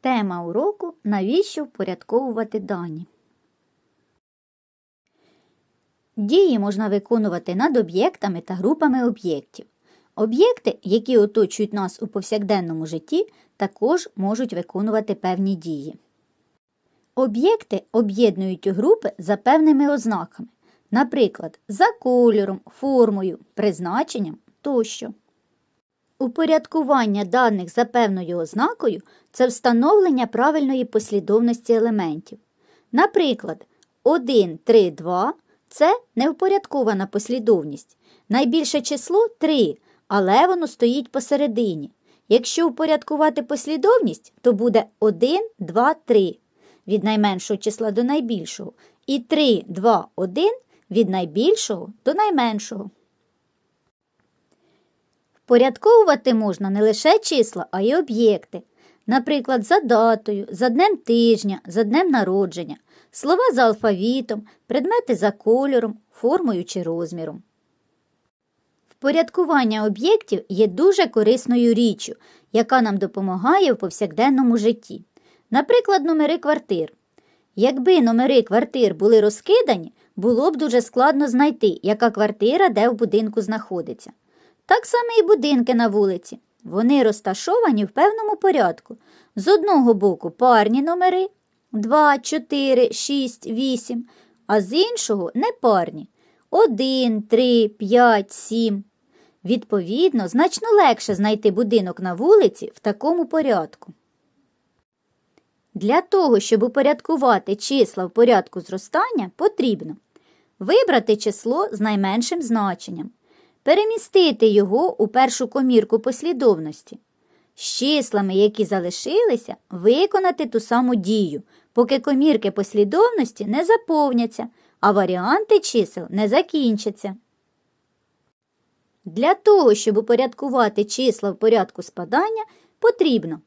Тема уроку навіщо впорядковувати дані. Дії можна виконувати над об'єктами та групами об'єктів. Об'єкти, які оточують нас у повсякденному житті, також можуть виконувати певні дії. Об'єкти об'єднують групи за певними ознаками, наприклад, за кольором, формою, призначенням тощо. Упорядкування даних за певною ознакою це встановлення правильної послідовності елементів. Наприклад, 1, 3, 2 це невпорядкована послідовність. Найбільше число 3, але воно стоїть посередині. Якщо упорядкувати послідовність, то буде 1, 2, 3 від найменшого числа до найбільшого, і 3, 2, 1 від найбільшого до найменшого. Впорядковувати можна не лише числа, а й об'єкти. Наприклад, за датою, за днем тижня, за днем народження, слова за алфавітом, предмети за кольором, формою чи розміром. Впорядкування об'єктів є дуже корисною річчю, яка нам допомагає в повсякденному житті. Наприклад, номери квартир. Якби номери квартир були розкидані, було б дуже складно знайти, яка квартира де в будинку знаходиться. Так само і будинки на вулиці. Вони розташовані в певному порядку. З одного боку парні номери 2, 4, 6, 8, а з іншого непарні 1, 3, 5, 7. Відповідно, значно легше знайти будинок на вулиці в такому порядку. Для того, щоб упорядкувати числа в порядку зростання, потрібно вибрати число з найменшим значенням, перемістити його у першу комірку послідовності, з числами, які залишилися, виконати ту саму дію, поки комірки послідовності не заповняться, а варіанти чисел не закінчаться. Для того, щоб упорядкувати числа в порядку спадання, потрібно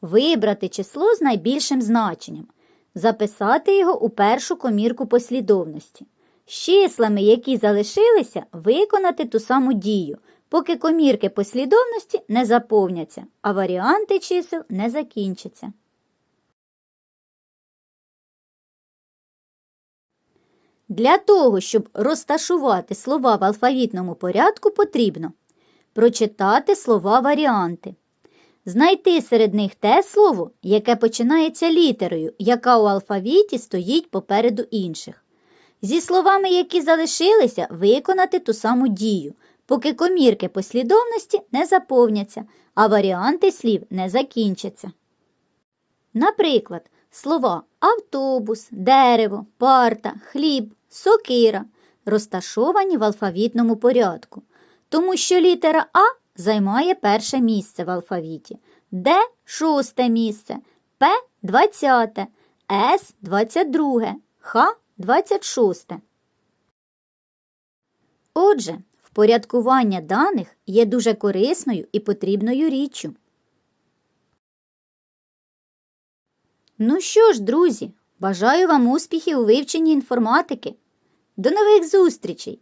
вибрати число з найбільшим значенням, записати його у першу комірку послідовності. З числами, які залишилися, виконати ту саму дію, поки комірки послідовності не заповняться, а варіанти чисел не закінчаться. Для того, щоб розташувати слова в алфавітному порядку, потрібно прочитати слова варіанти, знайти серед них те слово, яке починається літерою, яка у алфавіті стоїть попереду інших. Зі словами, які залишилися, виконати ту саму дію, поки комірки послідовності не заповняться, а варіанти слів не закінчаться. Наприклад, слова автобус, дерево, парта, хліб, сокира розташовані в алфавітному порядку, тому що літера А займає перше місце в алфавіті, Д шосте місце, П двадцяте, С двадцять друге, Х двадцять шосте. Отже, впорядкування даних є дуже корисною і потрібною річчю. Ну що ж, друзі, бажаю вам успіхів у вивченні інформатики. До нових зустрічей!